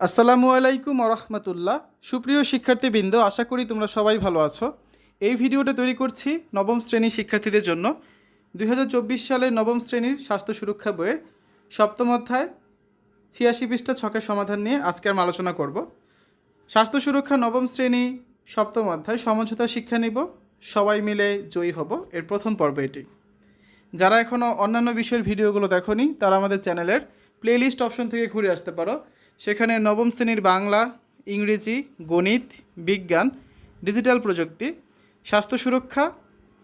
আসসালামু আলাইকুম রহমতুল্লাহ সুপ্রিয় শিক্ষার্থীবৃন্দ, আশা করি তোমরা সবাই ভালো আছো। এই ভিডিওটা তৈরি করছি নবম শ্রেণির শিক্ষার্থীদের জন্য। দুই হাজার চব্বিশ সালের নবম শ্রেণির স্বাস্থ্য সুরক্ষা বইয়ের সপ্তম অধ্যায়, ছিয়াশি পৃষ্ঠা ছকের সমাধান নিয়ে আজকে আমি আলোচনা করব। স্বাস্থ্য সুরক্ষা নবম শ্রেণি সপ্তম অধ্যায়, সমঝোতা শিক্ষা নিব। সবাই মিলে জয়ী হব। এর প্রথম পর্ব এটি। যারা এখনও অন্যান্য বিষয়ের ভিডিওগুলো দেখোনি, তারা আমাদের চ্যানেলের প্লেলিস্ট অপশন থেকে ঘুরে আসতে পারো। সেখানে নবম শ্রেণির বাংলা, ইংরেজি, গণিত, বিজ্ঞান, ডিজিটাল প্রযুক্তি, স্বাস্থ্য সুরক্ষা,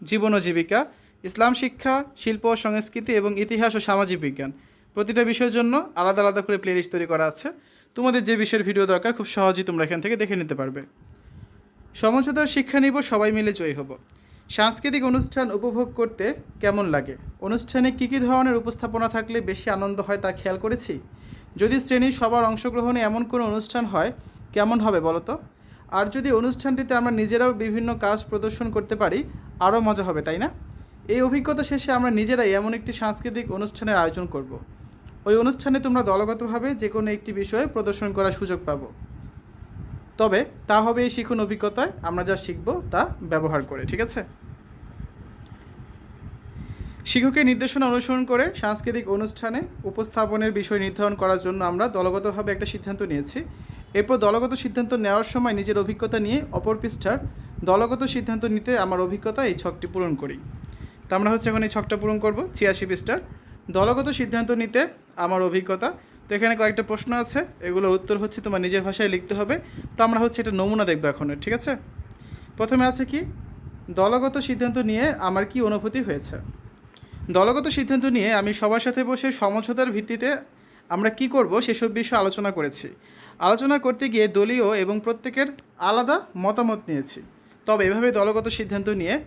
জীবন ও জীবিকা, ইসলাম শিক্ষা, শিল্প সংস্কৃতি এবং ইতিহাস ও সামাজিক বিজ্ঞান। প্রতিটা বিষয়ের জন্য আলাদা আলাদা করে প্লেলিস্ট তৈরি করা আছে। তোমাদের যে বিষয়ের ভিডিও দরকার, খুব সহজেই তোমরা এখান থেকে দেখে নিতে পারবে। সমঝোতার শিক্ষা নিব, সবাই মিলে জয়ী হব। সাংস্কৃতিক অনুষ্ঠান উপভোগ করতে কেমন লাগে? অনুষ্ঠানে কী কী ধরনের উপস্থাপনা থাকলে বেশি আনন্দ হয় তা খেয়াল করেছি? যদি শ্রেণির সবার অংশগ্রহণে এমন কোনো অনুষ্ঠান হয়, কেমন হবে বলো তো? আর যদি অনুষ্ঠানটিতে আমরা নিজেরাও বিভিন্ন কাজ প্রদর্শন করতে পারি, আরও মজা হবে, তাই না? এই অভিজ্ঞতা শেষে আমরা নিজেরাই এমন একটি সাংস্কৃতিক অনুষ্ঠানের আয়োজন করব। ওই অনুষ্ঠানে তোমরা দলগতভাবে যে কোনো একটি বিষয়ে প্রদর্শন করার সুযোগ পাবো। তবে তা হবে এই শিখুন অভিজ্ঞতায়, আমরা যা শিখব তা ব্যবহার করে, ঠিক আছে? শিক্ষকের নির্দেশনা অনুসরণ করে সাংস্কৃতিক অনুষ্ঠানে উপস্থাপনের বিষয় নির্ধারণ করার জন্য আমরা দলগতভাবে একটা সিদ্ধান্ত নিয়েছি। এরপর দলগত সিদ্ধান্ত নেওয়ার সময় নিজের অভিজ্ঞতা নিয়ে অপর পৃষ্ঠার দলগত সিদ্ধান্ত নিতে আমার অভিজ্ঞতা এই ছকটি পূরণ করি। তা আমরা হচ্ছে এখন এই ছকটা পূরণ করব, ছিয়াশি পৃষ্ঠার। দলগত সিদ্ধান্ত নিতে আমার অভিজ্ঞতা। তো এখানে কয়েকটা প্রশ্ন আছে, এগুলোর উত্তর হচ্ছে তোমার নিজের ভাষায় লিখতে হবে। তো আমরা হচ্ছে এটা নমুনা দেখব এখন, ঠিক আছে? প্রথমে আছে কি, দলগত সিদ্ধান্ত নিয়ে আমার কি অনুভূতি হয়েছে? দলগত সিদ্ধান্ত নিয়ে আমি সবার সাথে বসে সমঝোতার ভিত্তিতে আমরা কি করব সেসব বিষয়ে আলোচনা করেছি। আলোচনা করতে গিয়ে দলীয় এবং প্রত্যেকের আলাদা মতামত নিয়েছি। তবে এভাবে দলগত সিদ্ধান্ত নিয়ে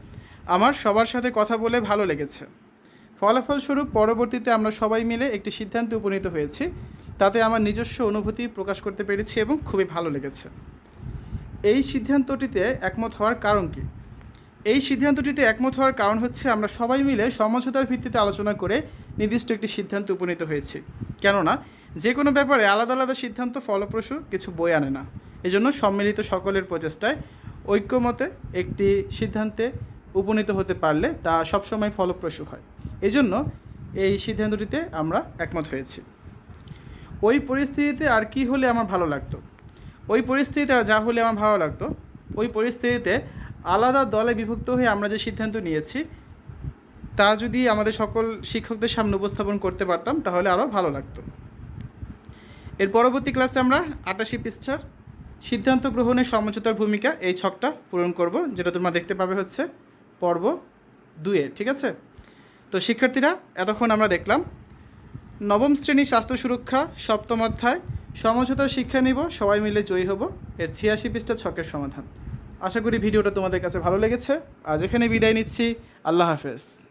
আমার সবার সাথে কথা বলে ভালো লেগেছে। ফলাফলস্বরূপ পরবর্তীতে আমরা সবাই মিলে একটি সিদ্ধান্তে উপনীত হয়েছি। তাতে আমার নিজস্ব অনুভূতি প্রকাশ করতে পেরেছি এবং খুবই ভালো লেগেছে। এই সিদ্ধান্তটিতে একমত হওয়ার কারণ কী? এই সিদ্ধান্তটিতে একমত হওয়ার কারণ হচ্ছে আমরা সবাই মিলে সমঝোতার ভিত্তিতে আলোচনা করে নির্দিষ্ট একটি সিদ্ধান্তে উপনীত হয়েছি। কেননা, যে কোনো ব্যাপারে আলাদা আলাদা সিদ্ধান্ত ফলপ্রসূ কিছু বই আনে না। এজন্য সম্মিলিত সকলের প্রচেষ্টায় ঐক্যমতে একটি সিদ্ধান্তে উপনীত হতে পারলে তা সবসময় ফলপ্রসূ হয়। এজন্য এই সিদ্ধান্তটিতে আমরা একমত হয়েছি। ওই পরিস্থিতিতে আর কি হলে আমার ভালো লাগতো? ওই পরিস্থিতিতে যা হলে আমার ভালো লাগতো? ওই পরিস্থিতিতে আলাদা দলে বিভক্ত হয়ে আমরা যে সিদ্ধান্ত নিয়েছি, তা যদি আমাদের সকল শিক্ষকদের সামনে উপস্থাপন করতে পারতাম, তাহলে আরও ভালো লাগতো। এর পরবর্তী ক্লাসে আমরা আটাশি পৃষ্ঠার সিদ্ধান্ত গ্রহণের সমঝোতার ভূমিকা এই ছকটা পূরণ করব, যেটা তোমরা দেখতে পাবে হচ্ছে পর্ব দুয়ে ঠিক আছে? তো শিক্ষার্থীরা, এতক্ষণ আমরা দেখলাম নবম শ্রেণি স্বাস্থ্য সুরক্ষা সপ্তম অধ্যায়, সমঝোতার শিক্ষা নিব, সবাই মিলে জয়ী হব, এর ছিয়াশি পৃষ্ঠা ছকের সমাধান। আশা করি ভিডিওটা তোমাদের কাছে ভালো লেগেছে। আজ এখানে বিদায় নিচ্ছি। আল্লাহ হাফেজ।